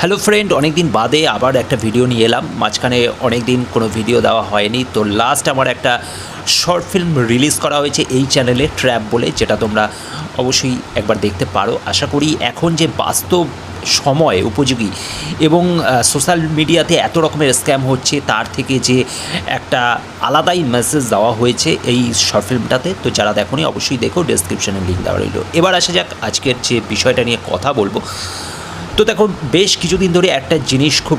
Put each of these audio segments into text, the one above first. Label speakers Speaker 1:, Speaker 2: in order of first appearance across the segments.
Speaker 1: Hello friend অনেকদিন বাদে আবার একটা ভিডিও নিয়ে এলাম। মাঝখানে অনেক দিন কোনো ভিডিও দেওয়া হয়নি। তো লাস্ট আমার একটা শর্ট ফিল্ম রিলিজ করা হয়েছে এই চ্যানেলে ট্র্যাপ বলে, যেটা তোমরা অবশ্যই একবার দেখতে পারো। আশা করি এখন যে বাস্তব সময় উপযোগী এবং সোশ্যাল মিডিয়াতে এত রকমের স্ক্যাম হচ্ছে, তার থেকে যে একটা আলাদাই মেসেজ দেওয়া হয়েছে এই শর্ট ফিল্মটাতে তো যারা দেখোনি অবশ্যই দেখো ডেসক্রিপশনে লিঙ্ক দেওয়া রইল। এবার আসা যাক আজকের যে বিষয়টা নিয়ে কথা বলব। তো দেখো, বেশ কিছুদিন ধরে একটা জিনিস খুব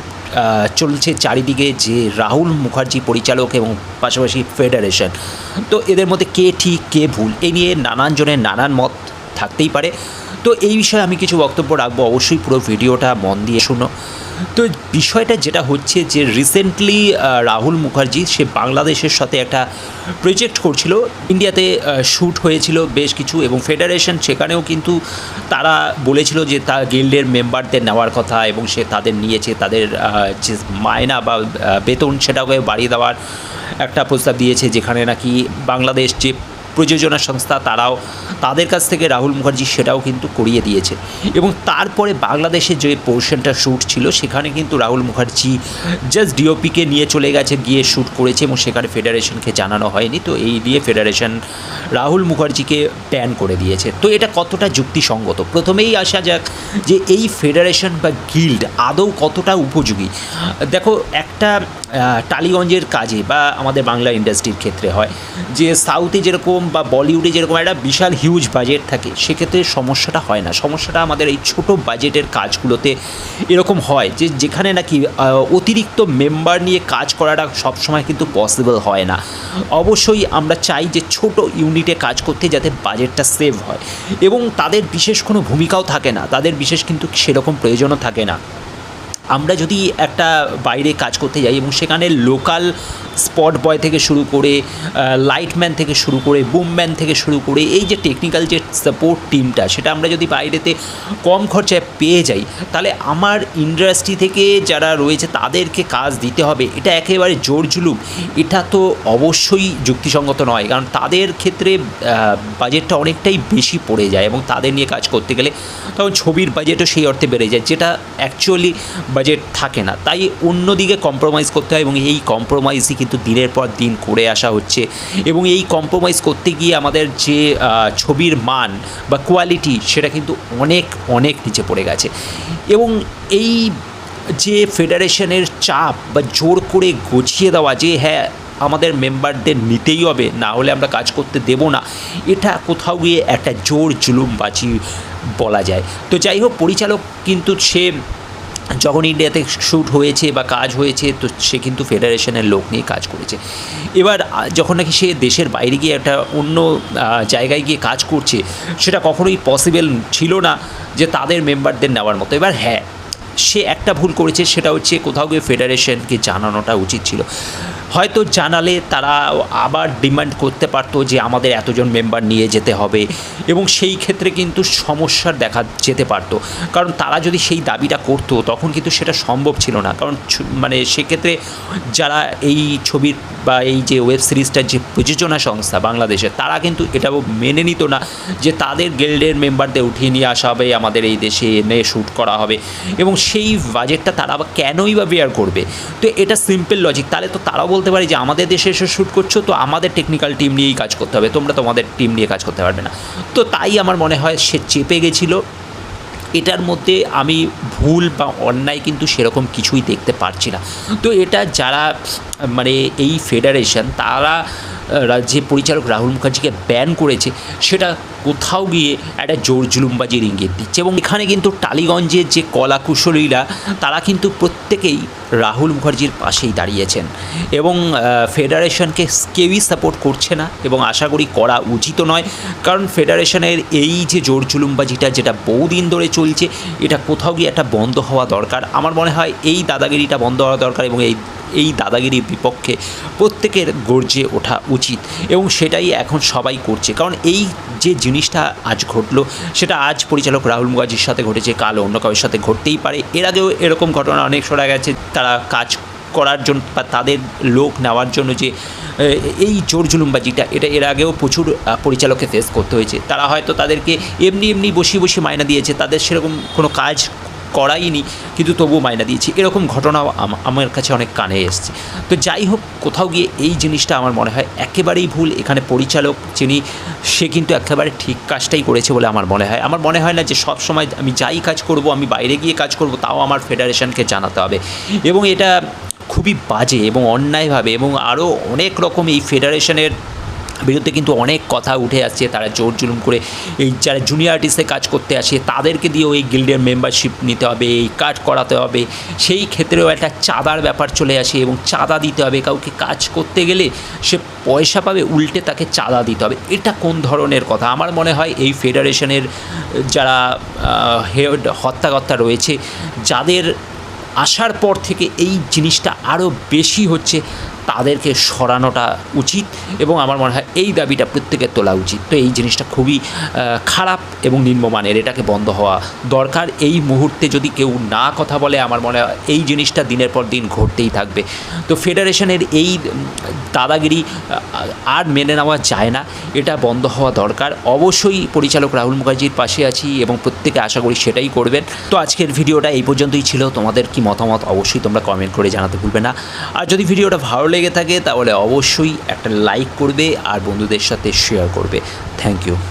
Speaker 1: চলছে চারিদিকে যে রাহুল মুখার্জি পরিচালক এবং পাশাপাশি ফেডারেশন। তো এদের মধ্যে কে ঠিক, কে ভুল, এ নিয়ে নানানজনের নানান মত থাকতেই পারে। তো এই বিষয়ে আমি কিছু বক্তব্য রাখব। অবশ্যই পুরো ভিডিওটা মন দিয়ে শুনো। তো বিষয়টা যেটা হচ্ছে যে রিসেন্টলি রাহুল মুখার্জি সে বাংলাদেশের সাথে একটা প্রজেক্ট করছিল। ইন্ডিয়াতে শ্যুট হয়েছিল বেশ কিছু এবং ফেডারেশন সেখানেও কিন্তু তারা বলেছিল যে তা গিল্ডের মেম্বারদের নেওয়ার কথা এবং সে তাদের নিয়েছে, তাদের যে মায়না বা বেতন সেটাকে বাড়িয়ে দেওয়ার একটা প্রস্তাব দিয়েছে যেখানে নাকি বাংলাদেশ যে প্রযোজনা সংস্থা তারাও তাদের কাছ থেকে রাহুল মুখার্জি সেটাও কিন্তু করিয়ে দিয়েছে। এবং তারপরে বাংলাদেশে যে পোর্শনটা শ্যুট ছিল, সেখানে কিন্তু রাহুল মুখার্জি জাস্ট ডিওপিকে নিয়ে চলে গেছে, গিয়ে শ্যুট করেছে এবং সেখানে ফেডারেশনকে জানানো হয়নি। তো এই দিয়ে ফেডারেশন রাহুল মুখার্জিকে ব্যান করে দিয়েছে। তো এটা কতটা যুক্তিসঙ্গত? প্রথমেই আসা যাক যে এই ফেডারেশন বা গিল্ড আদৌ কতটা উপযোগী। দেখো, একটা টালিগঞ্জের কাজে বা আমাদের বাংলা ইন্ডাস্ট্রির ক্ষেত্রে হয়। যে সাউথে যেরকম বা বলিউডে যেরকম একটা বিশাল হিউজ বাজেট থাকে, সেক্ষেত্রে সমস্যাটা হয় না। সমস্যাটা আমাদের এই ছোট বাজেটের কাজগুলোতে এরকম হয় যে যেখানে নাকি অতিরিক্ত মেম্বার নিয়ে কাজ করাটা সবসময় কিন্তু পসিবল হয় না। অবশ্যই আমরা চাই যে ছোট ইউনিটে কাজ করতে যাতে বাজেটটা সেভ হয়। এবং তাদের বিশেষ কোনো ভূমিকাও থাকে না। তাদের বিশেষ কিন্তু সেরকম প্রয়োজনও থাকে না। আমরা যদি একটা বাইরে কাজ করতে যাই এবং সেখানে লোকাল স্পট বয় থেকে শুরু করে লাইটম্যান থেকে শুরু করে বুমম্যান থেকে শুরু করে, এই যে টেকনিক্যাল যে সাপোর্ট টিমটা সেটা আমরা যদি বাইরেতে কম খরচায় পেয়ে যাই, তাহলে আমার ইন্ডাস্ট্রি থেকে যারা রয়েছে তাদেরকে কাজ দিতে হবে। এটা একেবারে জোর জুলুম। এটা তো অবশ্যই যুক্তিসঙ্গত নয়, কারণ তাদের ক্ষেত্রে বাজেটটা অনেকটাই বেশি পড়ে যায় এবং তাদের নিয়ে কাজ করতে গেলে তখন ছবির বাজেটও সেই অর্থে বেড়ে যায়, যেটা অ্যাকচুয়ালি বাজেট থাকে না। তাই অন্যদিকে কম্প্রোমাইজ করতে হয় এবং এই কম্প্রোমাইজই কিন্তু দিনের পর দিন করে আসা হচ্ছে। এবং এই কম্প্রোমাইজ করতে গিয়ে আমাদের যে ছবির মান বা কোয়ালিটি সেটা কিন্তু অনেক অনেক নিচে পড়ে গেছে। এবং এই যে ফেডারেশনের চাপ বা জোর করে গছিয়ে দেওয়া যে হ্যাঁ আমাদের মেম্বারদের নিতেই হবে, না হলে আমরা কাজ করতে দেব না, এটা কোথাও গিয়ে একটা জোর জুলুম জুলুমবাজি বলা যায়। তো যাই হোক, পরিচালক কিন্তু সে যখন ইন্ডিয়াতে শ্যুট হয়েছে বা কাজ হয়েছে, তো সে কিন্তু ফেডারেশনের লোক নিয়ে কাজ করেছে। এবার যখন নাকি সে দেশের বাইরে গিয়ে একটা অন্য জায়গায় গিয়ে কাজ করছে, সেটা কখনোই পসিবল ছিল না যে তাদের মেম্বারদের নেওয়ার মতো। এবার হ্যাঁ সে একটা ভুল করেছে, সেটা হচ্ছে কোথাও গিয়ে ফেডারেশনকে জানানোটা উচিত ছিল। হয়তো জানালে তারা আবার ডিমান্ড করতে পারতো যে আমাদের এতজন মেম্বার নিয়ে যেতে হবে এবং সেই ক্ষেত্রে কিন্তু সমস্যার দেখা যেতে পারতো। কারণ তারা যদি সেই দাবিটা করতো, তখন কিন্তু সেটা সম্ভব ছিল না। কারণ মানে সেক্ষেত্রে যারা এই ছবির বা এই যে ওয়েব সিরিজটার যে প্রযোজনা সংস্থা বাংলাদেশের তারা কিন্তু এটাও মেনে নিত না যে তাদের গিল্ডের মেম্বারদের উঠিয়ে নিয়ে আসা হবে, আমাদের এই দেশে এনে শ্যুট করা হবে এবং সেই বাজেটটা তারা কেনই বা বেয়ার করবে? তো এটা সিম্পল লজিক তাহলে তো তারাও বলতে পারি যে আমাদের দেশে এসে শ্যুট করছ, তো আমাদের টেকনিক্যাল টিম নিয়েই কাজ করতে হবে। তোমরা তোমাদের টিম নিয়ে কাজ করতে পারবে না। তো তাই আমার মনে হয় সে চেপে গেছিল। এটার মধ্যে আমি ভুল বা অন্যায় কিন্তু সেরকম কিছুই দেখতে পারছি না। তো এটা যারা মানে এই ফেডারেশন তারা যে পরিচালক রাহুল মুখার্জিকে ব্যান করেছে, সেটা কোথাও গিয়ে একটা জোর জুলুমবাজির ইঙ্গিত দিচ্ছে। এবং এখানে কিন্তু টালিগঞ্জের যে কলা কুশলীরা তারা কিন্তু প্রত্যেকেই রাহুল মুখার্জির পাশেই দাঁড়িয়েছেন। এবং ফেডারেশনকে কেউই সাপোর্ট করছে না, এবং আশা করি করা উচিত নয়। কারণ ফেডারেশনের এই যে জোর জুলুমবাজিটা, যেটা বহুদিন ধরে চলছে, এটা কোথাও গিয়ে একটা বন্ধ হওয়া দরকার। আমার মনে হয় এই দাদাগিরিটা বন্ধ হওয়া দরকার এবং এই এই দাদাগিরির বিপক্ষে প্রত্যেকের গর্জে ওঠা উচিত এবং সেটাই এখন সবাই করছে। কারণ এই যে জিনিসটা আজ ঘটলো, সেটা আজ পরিচালক রাহুল মুখার্জির সাথে ঘটেছে, কাল অন্য কারোর সাথে ঘটতেই পারে। এর আগেও এরকম ঘটনা অনেক শোনা গেছে, তারা কাজ করার জন্য বা তাদের লোক নেওয়ার জন্য যে এই জোর জুলুমবাজিটা, এটা এর আগেও প্রচুর পরিচালককে ফেস করতে হয়েছে। তারা হয়তো তাদেরকে এমনি এমনি বসিয়ে বসিয়ে মায়না দিয়েছে, তাদের সেরকম কোনো কাজ করাইনি, কিন্তু তবুও মাইনা দিয়েছি। এরকম ঘটনাও আম- আমার কাছে অনেক কানে এসছে। তো যাই হোক, কোথাও গিয়ে এই জিনিসটা আমার মনে হয় একেবারেই ভুল। এখানে পরিচালক যিনি, সে কিন্তু একেবারে ঠিক কাজটাই করেছে বলে আমার মনে হয়। আমার মনে হয় না যে সব সময় আমি যাই কাজ করব, আমি বাইরে গিয়ে কাজ করব, তাও আমার ফেডারেশনকে জানাতে হবে। এবং এটা খুবই বাজে এবং অন্যায়ভাবে এবং আরও অনেক রকম এই ফেডারেশনের বিরুদ্ধে কিন্তু অনেক কথা উঠে আসছে, তারা জোর জুলুম করে এই যারা জুনিয়র আর্টিস্টে কাজ করতে আসে, তাদেরকে দিয়েও এই গিল্ডের মেম্বারশিপ নিতে হবে, এই কাজ করাতে হবে। সেই ক্ষেত্রেও একটা চাঁদার ব্যাপার চলে আসে এবং চাঁদা দিতে হবে। কাউকে কাজ করতে গেলে সে পয়সা পাবে, উল্টে তাকে চাঁদা দিতে হবে। এটা কোন ধরনের কথা? আমার মনে হয় এই ফেডারেশনের যারা হেড হত্যাকর্তা রয়েছে, যাদের আসার পর থেকে এই জিনিসটা আরও বেশি হচ্ছে। তাদেরকে সরানোটা উচিত এবং আমার মনে হয় এই দাবিটা প্রত্যেকের তোলা উচিত। তো এই জিনিসটা খুবই খারাপ এবং নিম্নমানের, এটাকে বন্ধ হওয়া দরকার। এই মুহূর্তে যদি কেউ না কথা বলে, আমার মনে হয় এই জিনিসটা দিনের পর দিন ঘটতেই থাকবে। তো ফেডারেশনের এই দাদাগিরি আর মেনে নেওয়া যায় না, এটা বন্ধ হওয়া দরকার। অবশ্যই পরিচালক রাহুল মুখার্জির পাশে আছি এবং প্রত্যেকে আশা করি সেটাই করবেন। তো আজকের ভিডিওটা এই পর্যন্তই ছিল। তোমাদের কি মতামত অবশ্যই তোমরা কমেন্ট করে জানাতে ভুলবে না। আর যদি ভিডিওটা ভালো লেগে থাকে তাহলে অবশ্যই একটা লাইক করবে আর বন্ধুদের সাথে শেয়ার করবে। Thank you